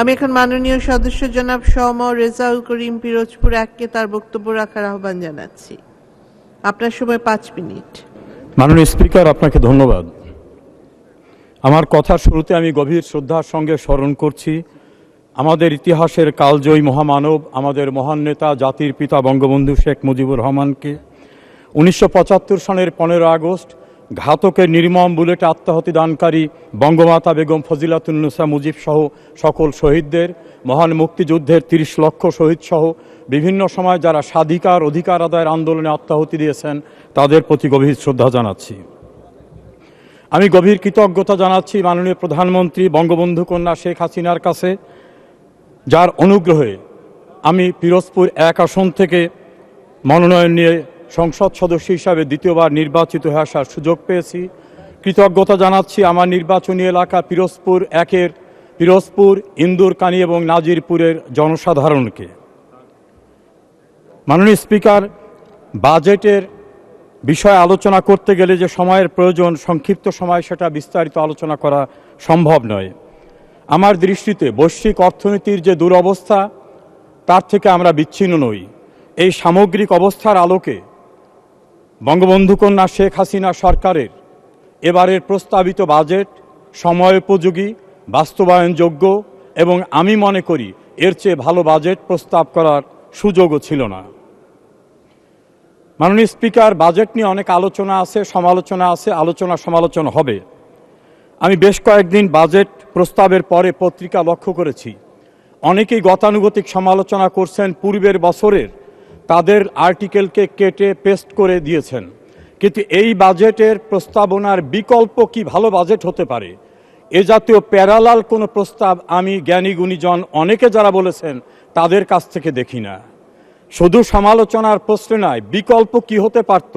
আমি এখন মাননীয় সদস্য জনাব সম রেজাউল করিম পিরোজপুর এককে তার বক্তব্য রাখার আহ্বান জানাচ্ছি। আপনার সময় পাঁচ মিনিট। মাননীয় স্পিকার, আপনাকে ধন্যবাদ। আমার কথার শুরুতে আমি গভীর শ্রদ্ধার সঙ্গে স্মরণ করছি। আমাদের ইতিহাসের কালজয়ী মহামানব, আমাদের মহান নেতা, জাতির পিতা বঙ্গবন্ধু শেখ মুজিবুর রহমানকে। উনিশশো সনের পনেরো আগস্ট ঘাতকের নির্মম বুলেটে আত্মাহতি দানকারী বঙ্গমাতা বেগম ফজিলাতুন্নুসা মুজিব সহ সকল শহীদদের, মহান মুক্তিযুদ্ধের তিরিশ লক্ষ শহীদ সহ বিভিন্ন সময় যারা স্বাধিকার অধিকার আদায়ের আন্দোলনে আত্মাহতি দিয়েছেন, তাদের প্রতি গভীর শ্রদ্ধা জানাচ্ছি। আমি গভীর কৃতজ্ঞতা জানাচ্ছি মাননীয় প্রধানমন্ত্রী বঙ্গবন্ধু কন্যা শেখ হাসিনার কাছে, যার অনুগ্রহে আমি পিরোজপুর এক আসন থেকে মনোনয়ন নিয়ে সংসদ সদস্য হিসাবে দ্বিতীয়বার নির্বাচিত হয়ে আসার সুযোগ পেয়েছি। কৃতজ্ঞতা জানাচ্ছি আমার নির্বাচনী এলাকা পিরোজপুর একের, পিরোজপুর, ইন্দুরকানি এবং নাজিরপুরের জনসাধারণকে। মাননীয় স্পিকার, বাজেটের বিষয়ে আলোচনা করতে গেলে যে সময়ের প্রয়োজন, সংক্ষিপ্ত সময় সেটা বিস্তারিত আলোচনা করা সম্ভব নয়। আমার দৃষ্টিতে বৈশ্বিক অর্থনীতির যে দুরবস্থা, তার থেকে আমরা বিচ্ছিন্ন নই। এই সামগ্রিক অবস্থার আলোকে বঙ্গবন্ধু কন্যা শেখ হাসিনা সরকারের এবারের প্রস্তাবিত বাজেট সময়োপযোগী, বাস্তবায়নযোগ্য এবং আমি মনে করি এর চেয়ে ভালো বাজেট প্রস্তাব করার সুযোগও ছিল না। মাননীয় স্পিকার, বাজেট নিয়ে অনেক আলোচনা আছে, সমালোচনা আছে, আলোচনা সমালোচনা হবে। আমি বেশ কয়েকদিন বাজেট প্রস্তাবের পরে পত্রিকা লক্ষ্য করেছি। অনেকেই গতানুগতিক সমালোচনা করছেন, পূর্বের বছরের তাদের আর্টিকেলকে কেটে পেস্ট করে দিয়েছেন। কিন্তু এই বাজেটের প্রস্তাবনার বিকল্প কি ভালো বাজেট হতে পারে? এ জাতীয় প্যারালাল কোনো প্রস্তাব আমি জ্ঞানী গুণীজন অনেকে যারা বলেছেন তাদের কাছ থেকে দেখি না। শুধু সমালোচনার প্রশ্ন নয়, বিকল্প কি হতে পারত?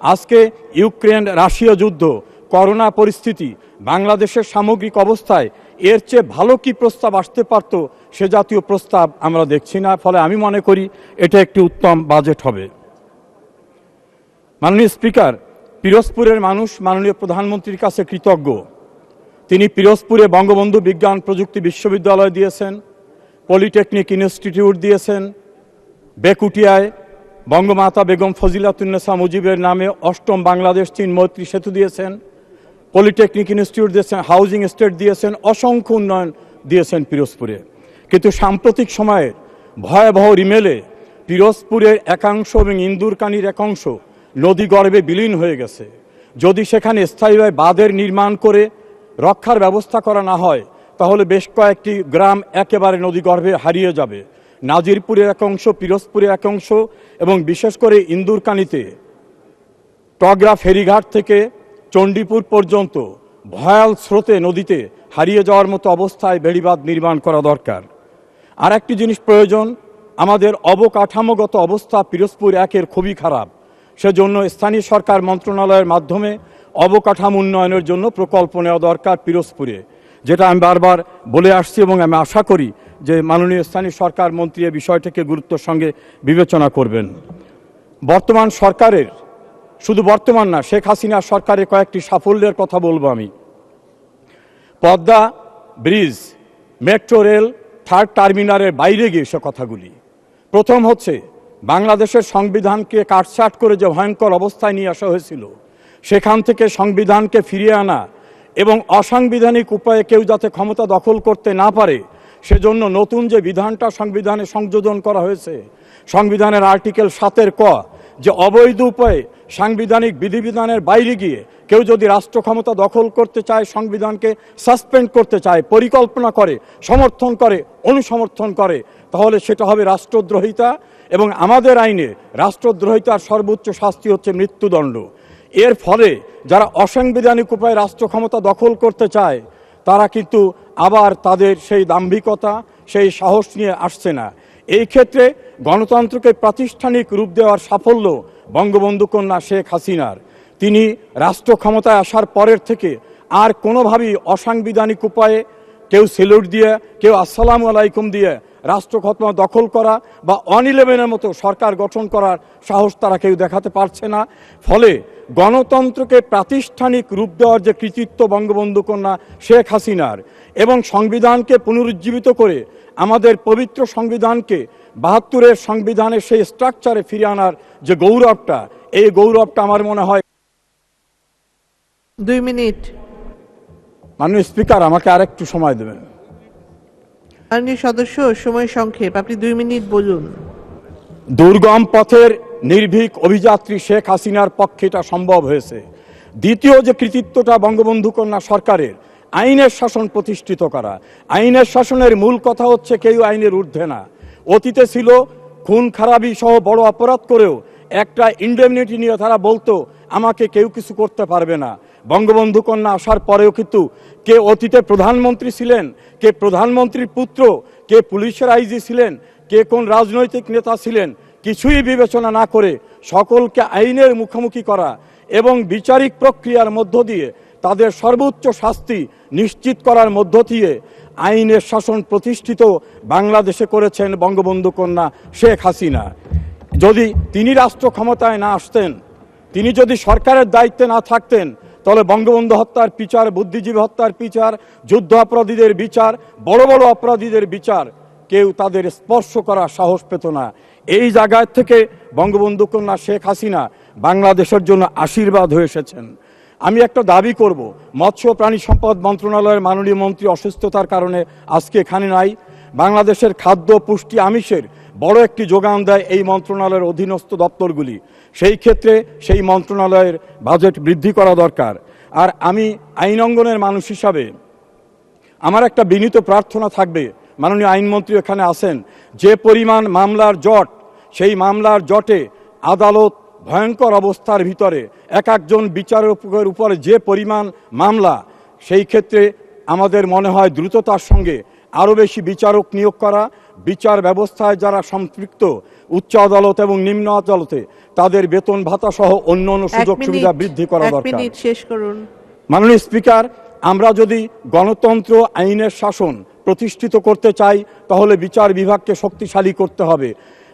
আজকে ইউক্রেন রাশিয়া যুদ্ধ, করোনা পরিস্থিতি, বাংলাদেশের সামগ্রিক অবস্থায় এর চেয়ে ভালো কি প্রস্তাব আসতে পারত, সে জাতীয় প্রস্তাব আমরা দেখছি না। ফলে আমি মনে করি এটা একটি উত্তম বাজেট হবে। মাননীয় স্পিকার, পিরোজপুরের মানুষ মাননীয় প্রধানমন্ত্রীর কাছে কৃতজ্ঞ। তিনি পিরোজপুরে বঙ্গবন্ধু বিজ্ঞান প্রযুক্তি বিশ্ববিদ্যালয় দিয়েছেন, পলিটেকনিক ইনস্টিটিউট দিয়েছেন, বেকুটিয়ায় বঙ্গমাতা বেগম ফজিলাতুন্নেসা মুজিবের নামে অষ্টম বাংলাদেশ চীন মৈত্রী সেতু দিয়েছেন পলিটেকনিক ইনস্টিটিউট দিয়েছেন, হাউজিং স্টেট দিয়েছেন, অসংখ্য উন্নয়ন দিয়েছেন পিরোজপুরে। কিন্তু সাম্প্রতিক সময়ে ভয়াবহ রিমেলে পিরোজপুরের একাংশ এবং ইন্দুরকানির একাংশ নদী গর্ভে বিলীন হয়ে গেছে। যদি সেখানে স্থায়ীভাবে বাঁধের নির্মাণ করে রক্ষার ব্যবস্থা করা না হয়, তাহলে বেশ কয়েকটি গ্রাম একেবারে নদী গর্ভে হারিয়ে যাবে। নাজিরপুরের এক অংশ পিরোজপুরের এক অংশ এবং বিশেষ করে ইন্দুরকানিতে টগরা ফেরিঘাট থেকে চণ্ডীপুর পর্যন্ত ভয়াল স্রোতে নদীতে হারিয়ে যাওয়ার মতো অবস্থায় বেড়িবাঁধ নির্মাণ করা দরকার। আর একটি জিনিস প্রয়োজন, আমাদের অবকাঠামোগত অবস্থা পিরোজপুর একের খুবই খারাপ। সেজন্য স্থানীয় সরকার মন্ত্রণালয়ের মাধ্যমে অবকাঠামো উন্নয়নের জন্য প্রকল্প নেওয়া দরকার পিরোজপুরে, যেটা আমি বারবার বলে আসছি এবং আমি আশা করি যে মাননীয় স্থানীয় সরকার মন্ত্রী এ বিষয়টিকে গুরুত্বের সঙ্গে বিবেচনা করবেন। বর্তমান সরকারের শুধু বর্তমান না, শেখ হাসিনা সরকারের কয়েকটি সাফল্যের কথা বলব আমি। Padma, bridge, metro rail, third টার্মিনালের বাইরে গিয়ে সে কথাগুলি। প্রথম হচ্ছে, বাংলাদেশের সংবিধানকে কাটছাট করে যে ভয়ঙ্কর অবস্থায় নিয়ে আসা হয়েছিল, সেখান থেকে সংবিধানকে ফিরিয়ে আনা এবং অসাংবিধানিক উপায়ে কেউ যাতে ক্ষমতা দখল করতে না পারে, সেজন্য নতুন যে বিধানটা সংবিধানে সংযোজন করা হয়েছে, সংবিধানের আর্টিকেল সাতের ক যে অবৈধ উপায়ে সাংবিধানিক বিধিবিধানের বাইরে গিয়ে কেউ যদি রাষ্ট্র ক্ষমতা দখল করতে চায়, সংবিধানকে সাসপেন্ড করতে চায়, পরিকল্পনা করে, সমর্থন করে, অনুসমর্থন করে, তাহলে সেটা হবে রাষ্ট্রদ্রোহিতা এবং আমাদের আইনে রাষ্ট্রদ্রোহিতার সর্বোচ্চ শাস্তি হচ্ছে মৃত্যুদণ্ড। এর ফলে যারা অসাংবিধানিক উপায়ে রাষ্ট্র ক্ষমতা দখল করতে চায়, তারা কিন্তু আবার তাদের সেই দাম্ভিকতা, সেই সাহস নিয়ে আসছে না। এই ক্ষেত্রে গণতন্ত্রকে প্রাতিষ্ঠানিক রূপ দেওয়ার সাফল্য বঙ্গবন্ধু কন্যা শেখ হাসিনার। তিনি রাষ্ট্র ক্ষমতায় আসার পরের থেকে আর কোনোভাবেই অসাংবিধানিক উপায়ে কেউ সেলুট দিয়ে, কেউ আসসালামু আলাইকুম দিয়ে রাষ্ট্র ক্ষমতা দখল করা বা অন ইলেভেনের মতো সরকার গঠন করার সাহস তারা কেউ দেখাতে পারছে না। ফলে গণতন্ত্রকে প্রাতিষ্ঠানিক রূপ দেওয়ার যে কৃতিত্ব বঙ্গবন্ধু কন্যা শেখ হাসিনার এবং সংবিধানকে পুনরুজ্জীবিত করে আমাদের পবিত্র সংবিধানকে বাহাত্তরের সংবিধানের সেই স্ট্রাকচারে ফিরে আনার যে গৌরবটা এই গৌরবটা আমার মনে হয় দুই মিনিট। মাননীয় স্পিকার আমাকে আরেকটু সময় দেবেন। মাননীয় সদস্য, সময় সংক্ষেপ। আপনি দুই মিনিট বলুন। দুর্গম পথের নির্ভীক অভিযাত্রী শেখ হাসিনার পক্ষে এটা সম্ভব হয়েছে। দ্বিতীয় যে কৃতিত্বটা বঙ্গবন্ধু কন্যা সরকারের, আইনের শাসন প্রতিষ্ঠিত করা। আইনের শাসনের মূল কথা হচ্ছে কেউ আইনের ঊর্ধ্বে না। অতীতে ছিল খুন, খারাপি সহ বড় অপরাধ করেও একটা ইন্ডেমনিটি নিয়ে তারা বলতো, আমাকে কেউ কিছু করতে পারবে না। বঙ্গবন্ধু কন্যা আসার পরেও কিন্তু কে অতীতে প্রধানমন্ত্রী ছিলেন, কে প্রধানমন্ত্রীর পুত্র, কে পুলিশের আইজি ছিলেন, কে কোন রাজনৈতিক নেতা ছিলেন, কিছুই বিবেচনা না করে সকলকে আইনের মুখোমুখি করা এবং বিচারিক প্রক্রিয়ার মধ্য দিয়ে তাদের সর্বোচ্চ শাস্তি নিশ্চিত করার মধ্য দিয়ে আইনের শাসন প্রতিষ্ঠিত বাংলাদেশে করেছেন বঙ্গবন্ধু কন্যা শেখ হাসিনা। যদি তিনি রাষ্ট্র ক্ষমতায় না আসতেন, তিনি যদি সরকারের দায়িত্বে না থাকতেন তাহলে বঙ্গবন্ধু হত্যার বিচার, বুদ্ধিজীবী হত্যার বিচার, যুদ্ধ অপরাধীদের বিচার, বড় বড় অপরাধীদের বিচার, কেউ তাদের স্পর্শ করার সাহস পেত না। এই জায়গায় থেকে বঙ্গবন্ধু কন্যা শেখ হাসিনা বাংলাদেশের জন্য আশীর্বাদ হয়ে এসেছেন। আমি একটা দাবি করব, মৎস্য প্রাণী সম্পদ মন্ত্রণালয়ের মাননীয় মন্ত্রী অসুস্থতার কারণে আজকে এখানে নাই। বাংলাদেশের খাদ্য, পুষ্টি, আমিষের বড় একটি যোগান দেয় এই মন্ত্রণালয়ের অধীনস্থ দপ্তরগুলি। সেই ক্ষেত্রে সেই মন্ত্রণালয়ের বাজেট বৃদ্ধি করা দরকার। আর আমি আইন অঙ্গনের মানুষ হিসাবে আমার একটা বিনীত প্রার্থনা থাকবে। মাননীয় আইনমন্ত্রী এখানে আছেন। যে পরিমাণ মামলার জট, সেই মামলার জটে আদালত ভয়ঙ্কর অবস্থার ভিতরে এক একজন বিচারকের উপরে যে পরিমাণ মামলা, সেই ক্ষেত্রে আমাদের মনে হয় দ্রুততার সঙ্গে আরও বেশি বিচারক নিয়োগ করা বিচার ব্যবস্থায় যারা সম্পৃক্ত উচ্চ আদালত এবং নিম্ন আদালতে তাদের বেতন ভাতা সহ অন্য অন্য সুযোগ সুবিধা বৃদ্ধি করা দরকার। শেষ করুন। মাননীয় স্পিকার আমরা যদি গণতন্ত্র আইনের শাসন প্রতিষ্ঠিত করতে চাই তাহলে বিচার বিভাগকে শক্তিশালী করতে হবে।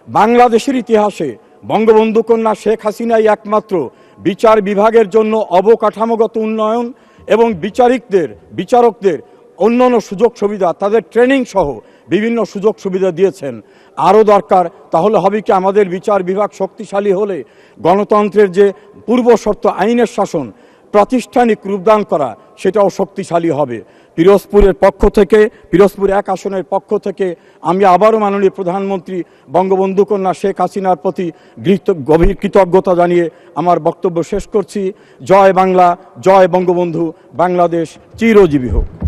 বাংলাদেশের ইতিহাসে বঙ্গবন্ধু কন্যা শেখ হাসিনাই একমাত্র বিচার বিভাগের জন্য অবকাঠামোগত উন্নয়ন এবং বিচারিকদের বিচারকদের অন্যান্য সুযোগ সুবিধা তাদের ট্রেনিং সহ বিভিন্ন সুযোগ সুবিধা দিয়েছেন। আরও দরকার, তাহলে হবে কি আমাদের বিচার বিভাগ শক্তিশালী হলে গণতন্ত্রের যে পূর্ব শর্ত আইনের শাসন, প্রাতিষ্ঠানিক রূপদান করা, সেটাও শক্তিশালী হবে। পিরোজপুরের পক্ষ থেকে, পিরোজপুর এক আসনের পক্ষ থেকে আমি আবারও মাননীয় প্রধানমন্ত্রী বঙ্গবন্ধু কন্যা শেখ হাসিনার প্রতি গভীর কৃতজ্ঞতা জানিয়ে আমার বক্তব্য শেষ করছি। জয় বাংলা, জয় বঙ্গবন্ধু, বাংলাদেশ চিরজীবী হোক।